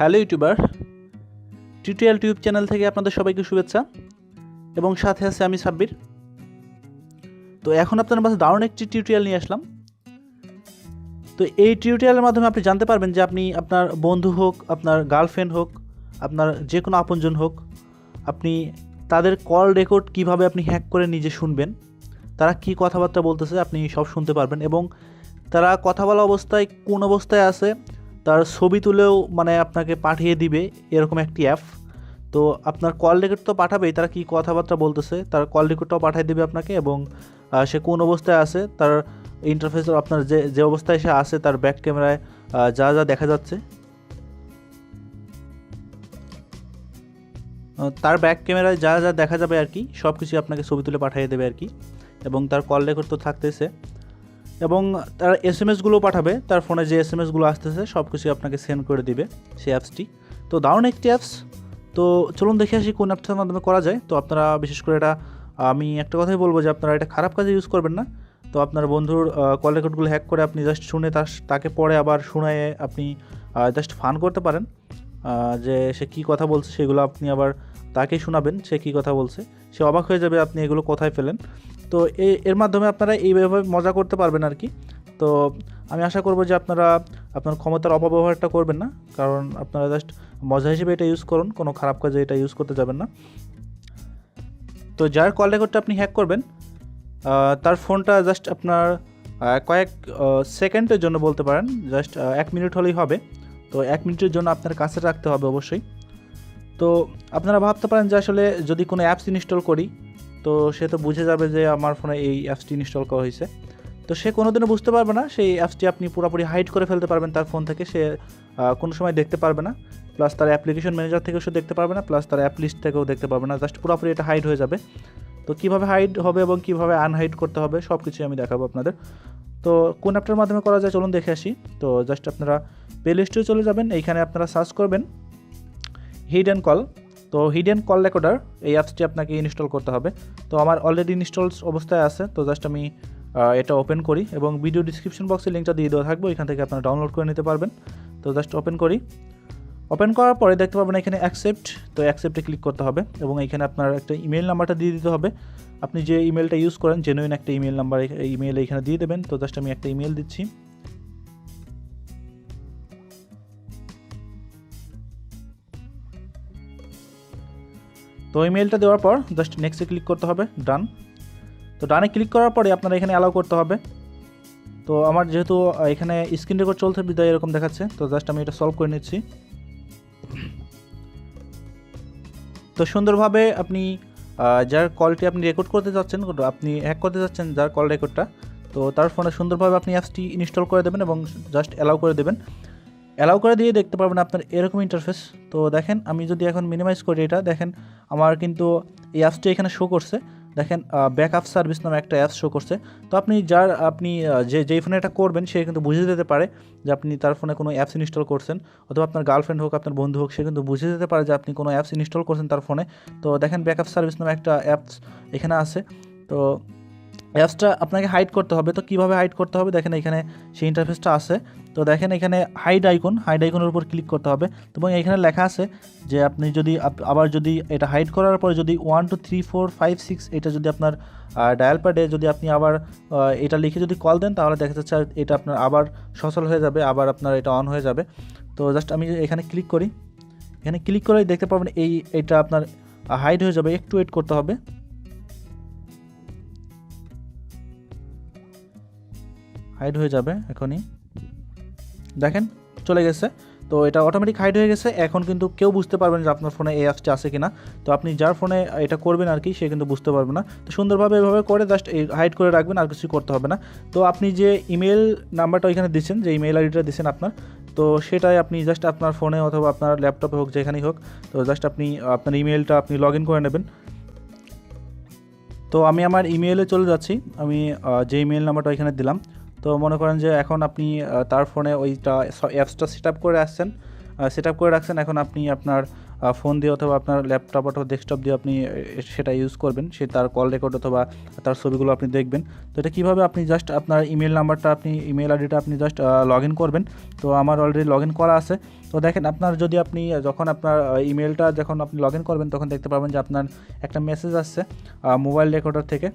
Hello YouTuber, tutorial tube channel থেকে আপনাদের সবাইকে শুভেচ্ছা। এবং সাথে আছে আমি সাব্বির। তো এখন আপনার কাছে দারুণ একটি টিউটোরিয়াল নিয়ে আসলাম। তো এই টিউটোরিয়ালের মাধ্যমে আপনি জানতে পারবেন যে আপনি আপনার বন্ধু হোক, আপনার গার্লফ্রেন্ড হোক, আপনার যে কোনো আপনজন হোক, আপনি তাদের কল রেকর্ড কীভাবে আপনি হ্যাক করে নিজে শুনবেন, তারা কি কথাবার্তা বলতেছে আপনি সব শুনতে পারবেন এবং তারা কথা বলা অবস্থায় কোন অবস্থায় আছে তার ছবি তুলেও মানে আপনাকে পাঠিয়ে দিবে এরকম একটি অ্যাপ তো আপনার কল রেকর্ড তো পাঠাবেই, তারা কী কথাবার্তা বলতেছে, তার কল রেকর্ডটাও পাঠিয়ে দেবে আপনাকে এবং সে কোন অবস্থায় আছে, তার ইন্টারফেস আপনার যে যে অবস্থায় সে আছে, তার ব্যাক ক্যামেরায় যা যা দেখা যাচ্ছে। তার ব্যাক ক্যামেরায় যা যা দেখা যাবে আর কি সব কিছু আপনাকে ছবি তুলে পাঠিয়ে দেবে আর কি। এবং তার কল রেকর্ড তো থাকতেছে। এবং তার এস এম এসগুলো পাঠাবে, তার ফোনে যে এস এম এসগুলো আসতেছে সব কিছু আপনাকে সেন্ড করে দিবে সেই অ্যাপসটি তো দারুণ একটি অ্যাপস তো চলুন দেখে আসি কোন অ্যাপসটার মাধ্যমে করা যায়। তো আপনারা বিশেষ করে এটা, আমি একটা কথাই বলব যে আপনারা এটা খারাপ কাজে ইউজ করবেন না। তো আপনার বন্ধুর কল রেকর্ডগুলো হ্যাক করে আপনি জাস্ট শুনে তার, তাকে পরে আবার শুনে আপনি জাস্ট ফান করতে পারেন। যে সে কী কথা বলছে সেগুলো আপনি আবার তাকেই শোনাবেন, সে কী কথা বলছে। সে অবাক হয়ে যাবে আপনি এগুলো কোথায় পেলেন। তো এই এর মাধ্যমে আপনারা এইভাবে মজা করতে পারবেন আর কি। তো আমি আশা করব যে আপনারা, আপনার ক্ষমতার অপব্যবহারটা করবেন না, কারণ আপনারা জাস্ট মজা হিসেবে এটা ইউজ করুন, কোনো খারাপ কাজে এটা ইউজ করতে যাবেন না। তো যার কল রেকর্ডটা আপনি হ্যাক করবেন তার ফোনটা জাস্ট আপনার কয়েক সেকেন্ডের জন্য বলতে পারেন জাস্ট এক মিনিট হলেই হবে। তো এক মিনিটের জন্য আপনার কাছে রাখতে হবে অবশ্যই। তো আপনারা ভাবতে পারেন যে আসলে যদি কোনো অ্যাপস ইনস্টল করি তো সে তো বুঝে যাবে যে আমার ফোনে এই অ্যাপসটি ইনস্টল করা হয়েছে। তো সে কোনোদিনও বুঝতে পারবে না, সেই অ্যাপসটি আপনি পুরোপুরি হাইড করে ফেলতে পারবেন তার ফোন থেকে, সে কোনো সময় দেখতে পারবে না। প্লাস তার অ্যাপ্লিকেশন ম্যানেজার থেকেও সে দেখতে পারবে না প্লাস তার অ্যাপ লিস্ট থেকেও দেখতে পারবে না। জাস্ট পুরোপুরি এটা হাইড হয়ে যাবে। তো কীভাবে হাইড হবে এবং কীভাবে আনহাইড করতে হবে সব কিছুই আমি দেখাবো আপনাদের। তো কোন অ্যাপটার মাধ্যমে করা যায় চলুন দেখে আসি। তো জাস্ট আপনারা প্লে লিস্টেও চলে যাবেন, এইখানে আপনারা সার্চ করবেন হিড অ্যান্ড কল তো হিডেন কল রেকর্ডার এই অ্যাপসটি আপনাকে ইনস্টল করতে হবে। তো আমার অলরেডি ইনস্টল অবস্থায় আছে, তো জাস্ট আমি এটা ওপেন করি এবং ভিডিও ডিসক্রিপশন বক্সে লিঙ্কটা দিয়ে দেওয়া থাকবে এখান থেকে আপনারা ডাউনলোড করে নিতে পারবেন। তো জাস্ট ওপেন করি। ওপেন করার পরে দেখতে পাবেন এখানে অ্যাকসেপ্ট তো অ্যাকসেপ্টে ক্লিক করতে হবে এবং এখানে আপনার একটা ইমেল নাম্বারটা দিয়ে দিতে হবে। আপনি যে ইমেলটা ইউজ করেন জেনুইন একটা ইমেল নাম্বার ইমেল এখানে দিয়ে দেবেন। তো জাস্ট আমি একটা ইমেল দিচ্ছি। তো ইমেলটা দেওয়ার পর জাস্ট নেক্সটে ক্লিক করতে হবে ডান তো ডানে ক্লিক করার পরে আপনারা এখানে অ্যালাউ করতে হবে। তো আমার যেহেতু এখানে স্ক্রিন রেকর্ড চলছে, বিদায় এরকম দেখাচ্ছে, তো জাস্ট আমি এটা সলভ করে নিচ্ছি। তো সুন্দরভাবে আপনি যার কলটি আপনি রেকর্ড করতে যাচ্ছেন আপনি হ্যাক করতে যাচ্ছেন যার কল রেকর্ডটা তো তার ফোনে সুন্দরভাবে আপনি অ্যাপসটি ইনস্টল করে দেবেন এবং জাস্ট অ্যালাউ করে দেবেন। অ্যালাউ করে দিয়ে দেখতে পারবেন আপনার এরকম ইন্টারফেস তো দেখেন, আমি যদি এখন মিনিমাইজ করি এটা, দেখেন আমার কিন্তু এই অ্যাপসটি এখানে শো করছে। দেখেন ব্যাকআপ সার্ভিস নামে একটা অ্যাপস শো করছে। তো আপনি যার, আপনি যে যেই ফোনে এটা করবেন, সে কিন্তু বুঝে যেতে পারে যে আপনি তার ফোনে কোনো অ্যাপস ইনস্টল করছেন। অথবা আপনার গার্লফ্রেন্ড হোক, আপনার বন্ধু হোক, সে কিন্তু বুঝে যেতে পারে যে আপনি কোনো অ্যাপস ইনস্টল করছেন তার ফোনে তো দেখেন ব্যাকআপ সার্ভিস নামে একটা অ্যাপস এখানে আছে। তো অ্যাপসটা আপনাকে হাইড করতে হবে। তো কীভাবে হাইড করতে হবে? দেখেন এখানে সেই ইন্টারফেসটা আছে। তো দেখেন এখানে হাইড আইকন হাইড আইকনের উপর ক্লিক করতে হবে। এবং এখানে লেখা আছে যে আপনি যদি আবার যদি এটা হাইড করার পরে যদি one two three four five six এটা যদি আপনার ডায়াল প্যাডে যদি আপনি আবার এটা লিখে যদি কল দেন, তাহলে দেখা যাচ্ছে এটা আপনার আবার সচল হয়ে যাবে, আবার আপনার এটা অন হয়ে যাবে। তো জাস্ট আমি এখানে ক্লিক করি। এখানে ক্লিক করে দেখতে পাবেন এই, এটা আপনার হাইড হয়ে যাবে। একটু ওয়েট করতে হবে। হাইড হয়ে যাবে এখনই। দেখেন, চলে গেছে। তো এটা অটোমেটিক হাইড হয়ে গেছে। এখন কিন্তু কেউ বুঝতে পারবেন যে আপনার ফোনে এই অ্যাপসটি আছে কিনা। তো আপনি যার ফোনে এটা করবেন আর কি, সে কিন্তু বুঝতে পারবে না। তো সুন্দরভাবে এভাবে করে জাস্ট হাইড করে রাখবেন, আর কিছু করতে হবে না। তো আপনি যে ইমেল নাম্বারটা ওইখানে দিচ্ছেন, যে ইমেল আইডিটা দিচ্ছেন আপনার, তো সেটাই আপনি জাস্ট আপনার ফোনে অথবা আপনার ল্যাপটপে হোক, যেখানেই হোক, তো জাস্ট আপনি আপনার ইমেলটা আপনি লগ ইন করে নেবেন। তো আমি আমার ইমেলে চলে যাচ্ছি। আমি যে ইমেল নাম্বারটা এখানে দিলাম তো মনে করেন যে এখন আপনি তার ফোনে ওইটা অ্যাপসটা সেট আপ করে আসছেন। সেট আপ করে রাখছেন, এখন আপনি আপনার ফোন দিয়ে অথবা আপনার ল্যাপটপ অথবা ডেস্কটপ দিয়ে আপনি সেটা ইউজ করবেন। সে তার কল রেকর্ড অথবা তার ছবিগুলো আপনি দেখবেন। তো এটা কীভাবে আপনি জাস্ট আপনার ইমেল নাম্বারটা আপনি ইমেল আইডিটা আপনি জাস্ট লগ ইন করবেন। তো আমার অলরেডি লগ ইন করা আছে। তো দেখেন আপনার যদি আপনি যখন আপনার ইমেলটা যখন আপনি লগ ইন করবেন, তখন দেখতে পাবেন যে আপনার একটা মেসেজ আসছে মোবাইল রেকর্ডার থেকে।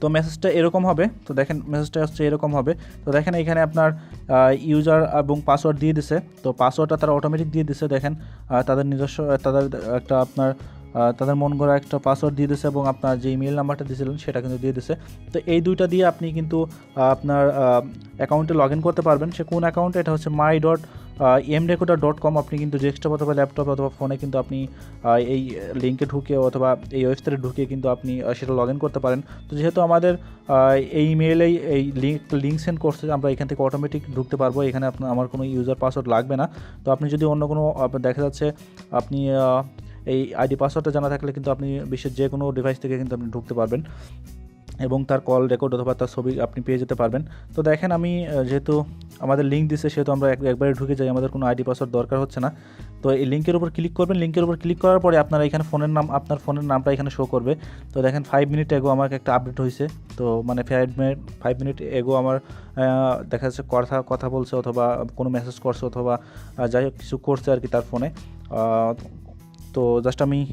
তো মেসেজটা এরকম হবে। তো দেখেন মেসেজটা হচ্ছে এরকম হবে। তো দেখেন এখানে আপনার ইউজার এবং পাসওয়ার্ড দিয়ে দিছে। তো পাসওয়ার্ডটা তারা অটোমেটিক দিয়ে দিছে, দেখেন। তাদের নিজস্ব তাদের একটা আপনার তাদের মন করা একটা পাসওয়ার্ড দিয়ে দিছে এবং আপনার যে ইমেল নাম্বারটা দিয়েছিলেন সেটা কিন্তু দিয়ে দিছে। তো এই দুইটা দিয়ে আপনি কিন্তু আপনার অ্যাকাউন্টে লগ করতে পারবেন। সে কোন অ্যাকাউন্টে এটা হচ্ছে my dot M recorder dot com আপনি কিন্তু ডেস্কটপ অথবা ল্যাপটপ অথবা ফোনে কিন্তু আপনি এই লিঙ্কে ঢুকে অথবা এই ওয়েবসাইটে ঢুকে কিন্তু আপনি সেটা লগ ইন করতে পারেন। তো যেহেতু আমাদের এই ইমেইলেই এই লিঙ্ক লিঙ্ক সেন্ড করছে, আমরা এখান থেকে অটোমেটিক ঢুকতে পারব। এখানে আপনার, আমার কোনো ইউজার পাসওয়ার্ড লাগবে না। তো আপনি যদি অন্য কোনো দেখা যাচ্ছে আপনি এই আইডি পাসওয়ার্ডটা জানা থাকলে কিন্তু আপনি বিশ্বের যে কোনো ডিভাইস থেকে কিন্তু আপনি ঢুকতে পারবেন। এবং তার কল রেকর্ড অথবা তার ছবি আপনি পেয়ে যেতে পারবেন। তো দেখেন আমি যেহেতু আমাদের লিঙ্ক দিছে, সেহেতু আমরা এক- একবারে ঢুকে যাই, আমাদের কোনো আইডি পাসওয়ার্ড দরকার হচ্ছে না। তো এই লিঙ্কের উপর ক্লিক করবেন লিঙ্কের উপর ক্লিক করার পরে আপনারা এখানে ফোনের নাম, আপনার ফোনের নামটা এখানে শো করবে। তো দেখেন ফাইভ মিনিট এগো আমাকে একটা আপডেট হয়েছে তো মানে ফাইভ মিনিট ফাইভ মিনিট এগো আমার দেখা যাচ্ছে কথা কথা বলছে অথবা কোনো মেসেজ করছে অথবা যাই হোক, কিছু করছে আর কি তার ফোনে তো জাস্ট আমি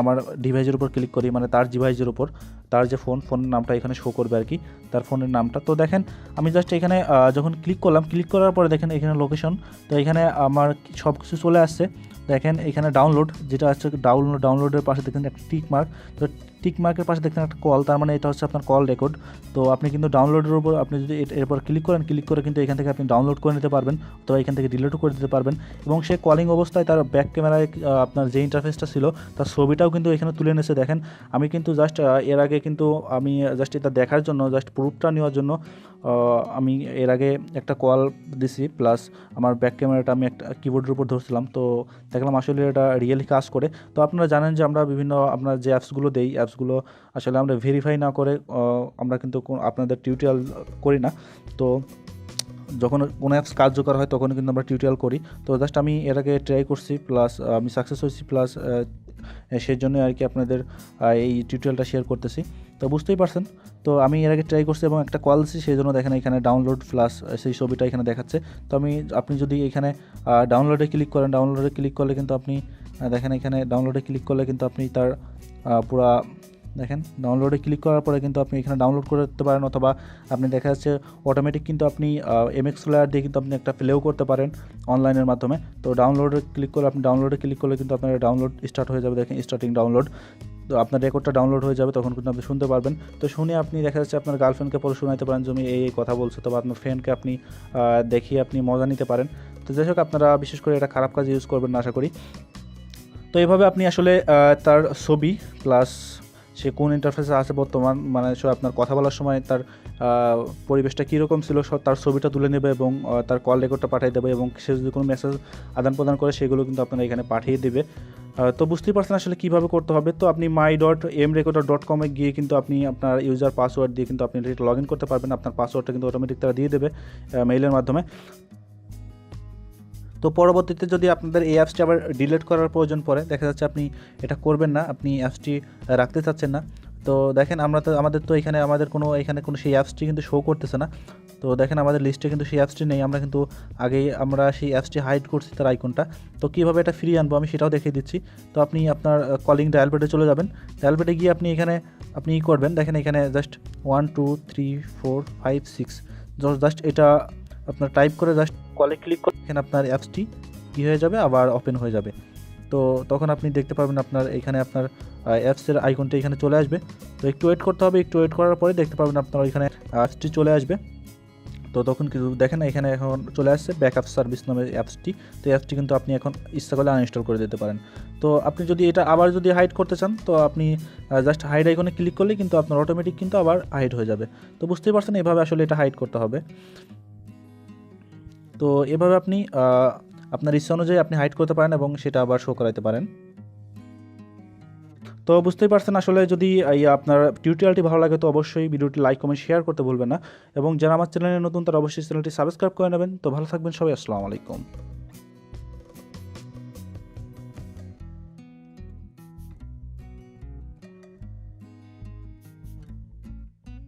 আমার ডিভাইসের উপর ক্লিক করি মানে তার ডিভাইসের উপর, তার যে ফোন ফোনের নামটা এখানে শো করবে আর কি, তার ফোনের নামটা। তো দেখেন, আমি জাস্ট এখানে যখন ক্লিক করলাম ক্লিক করার পরে দেখেন এখানে লোকেশন তো এখানে আমার সব কিছু চলে আসছে। দেখেন এখানে ডাউনলোড যেটা আছে ডাউনলোড ডাউনলোডের পাশে দেখেন একটা টিক মার্ক তো টিক মার্কের পাশে দেখেন একটা কল তার মানে এটা হচ্ছে আপনার কল রেকর্ড তো আপনি কিন্তু ডাউনলোডের উপর আপনি যদি এর- এরপর ক্লিক করেন ক্লিক করে কিন্তু এখান থেকে আপনি ডাউনলোড করে নিতে পারবেন, অথবা এখান থেকে ডিলিটও করে দিতে পারবেন। এবং সে কলিং অবস্থায় তার ব্যাক ক্যামেরায় আপনার যে ইন্টারফেসটা ছিল, তার ছবিটাও কিন্তু এখানে তুলে এনেছে দেখেন, আমি কিন্তু জাস্ট এর আগে কিন্তু আমি জাস্ট এটা দেখার জন্য জাস্ট প্রুফটা নেওয়ার জন্য আমি এর আগে একটা কল দিছি প্লাস আমার ব্যাক ক্যামেরাটা আমি একটা কিবোর্ডের উপর ধরছিলাম। তো দেখলাম আসলে এটা রিয়েলি কাজ করে। তো আপনারা জানেন যে আমরা বিভিন্ন আপনার যে অ্যাপসগুলো দেই অ্যাপসগুলো আসলে আমরা ভেরিফাই না করে আমরা কিন্তু আপনাদের টিউটোরিয়াল করি না। তো যখন কোনো অ্যাপস কার্যকর হয় তখন কিন্তু আমরা টিউটোরিয়াল করি। তো জাস্ট আমি এর আগে ট্রাই করছি প্লাস আমি সাকসেস হয়েছি প্লাস সেই জন্য আর কি আপনাদের এই টিউটোরিয়ালটা শেয়ার করতেছি। তো বুঝতেই পারছেন। তো আমি এর আগে ট্রাই করছি এবং একটা কল দিচ্ছি সেই জন্য দেখেন এখানে ডাউনলোড প্লাস সেই ছবিটা এখানে দেখাচ্ছে। তো আমি, আপনি যদি এখানে ডাউনলোডে ক্লিক করেন ডাউনলোডে ক্লিক করলে কিন্তু আপনি দেখেন এখানে ডাউনলোডে ক্লিক করলে কিন্তু আপনি তার পুরা দেখেন ডাউনলোডে ক্লিক করার পরে কিন্তু আপনি এখানে ডাউনলোড করে দিতে পারেন অথবা আপনি দেখা যাচ্ছে অটোমেটিক কিন্তু আপনি এমএক্স প্লেয়ার দিয়ে কিন্তু আপনি একটা প্লেও করতে পারেন অনলাইনের মাধ্যমে। তো ডাউনলোডে ক্লিক করে আপনি ডাউনলোডে ক্লিক করলে কিন্তু আপনার ডাউনলোড স্টার্ট হয়ে যাবে। দেখেন স্টার্টিং ডাউনলোড তো আপনার রেকর্ডটা ডাউনলোড হয়ে যাবে, তখন কিন্তু আপনি শুনতে পারবেন। তো শুনে আপনি দেখা যাচ্ছে আপনার গার্লফ্রেন্ডকে পরে শোনাতে পারেন যে এই এই কথা বলছো। তবে আপনার ফ্রেন্ডকে আপনি দেখিয়ে আপনি মজা নিতে পারেন। তো যাই হোক, আপনারা বিশেষ করে এটা খারাপ কাজে ইউজ করবেন না, আশা করি। তো এইভাবে আপনি আসলে তার ছবি প্লাস সে কোন ইন্টারফেসে আছে বর্তমান? মানে সে আপনার কথা বলার সময় তার পরিবেশটা কীরকম ছিল তার ছবিটা তুলে নেবে এবং তার কল রেকর্ডটা পাঠিয়ে দেবে এবং সে যদি কোনো মেসেজ আদান প্রদান করে, সেগুলো কিন্তু আপনারা এখানে পাঠিয়ে দেবে। তো বুঝতেই পারছেন আসলে কীভাবে করতে হবে। তো আপনি my dot M recorder dot কমে গিয়ে কিন্তু আপনি আপনার ইউজার পাসওয়ার্ড দিয়ে কিন্তু আপনি লগ ইন করতে পারবেন। আপনার পাসওয়ার্ডটা কিন্তু অটোমেটিক তারা দিয়ে দেবে মেইলের মাধ্যমে। তো পরবর্তীতে যদি আপনাদের এই অ্যাপসটি আবার ডিলিট করার প্রয়োজন পড়ে, দেখা যাচ্ছে আপনি এটা করবেন না, আপনি অ্যাপসটি রাখতে চাচ্ছেন না। তো দেখেন আমরা তো, আমাদের তো এখানে, আমাদের কোনো, এখানে কোনো সেই অ্যাপসটি কিন্তু শো করতেছে না। তো দেখেন আমাদের লিস্টে কিন্তু সেই অ্যাপসটি নেই, আমরা কিন্তু আগেই, আমরা সেই অ্যাপসটি হাইড করছি তার আইকনটা তো কীভাবে এটা ফ্রি আনব আমি সেটাও দেখিয়ে দিচ্ছি। তো আপনি আপনার কলিং ডায়ালপেটে চলে যাবেন। ডায়ালপেটে গিয়ে আপনি এখানে, আপনি ই করবেন, দেখেন এখানে just one two three four five six just এটা আপনার টাইপ করে জাস্ট কলে ক্লিক করে এখানে আপনার অ্যাপসটি কী হয়ে যাবে? আবার ওপেন হয়ে যাবে। তো তখন আপনি দেখতে পাবেন আপনার এখানে আপনার অ্যাপসের আইকনটা এখানে চলে আসবে। তো একটু ওয়েট করতে হবে, একটু ওয়েট করার পরে দেখতে পাবেন আপনার ওইখানে অ্যাপসটি চলে আসবে। তো তখন কিন্তু দেখেন এখানে এখন চলে আসছে ব্যাকআপ সার্ভিস নামের অ্যাপসটি তো অ্যাপসটি কিন্তু আপনি এখন ইচ্ছা করলে আনইনস্টল করে দিতে পারেন। তো আপনি যদি এটা আবার যদি হাইড করতে চান, তো আপনি জাস্ট হাইড আইকনে ক্লিক করলে কিন্তু আপনার অটোমেটিক কিন্তু আবার হাইড হয়ে যাবে। তো বুঝতেই পারছেন এভাবে আসলে এটা হাইড করতে হবে। তো এভাবে আপনি আপনার ইচ্ছা অনুযায়ী আপনি হাইড করতে পারেন এবং সেটা আবার শো করাইতে পারেন। তো বুঝতেই পারছেন আসলে যদি এই আপনার টিউটোরিয়ালটি ভালো লাগে তো অবশ্যই ভিডিওটি লাইক কমেন্ট শেয়ার করতে ভুলবেন না। এবং যারা আমার চ্যানেলে নতুন তারা অবশ্যই চ্যানেলটি সাবস্ক্রাইব করে নেবেন। তো ভালো থাকবেন সবাই, আসসালামু আলাইকুম।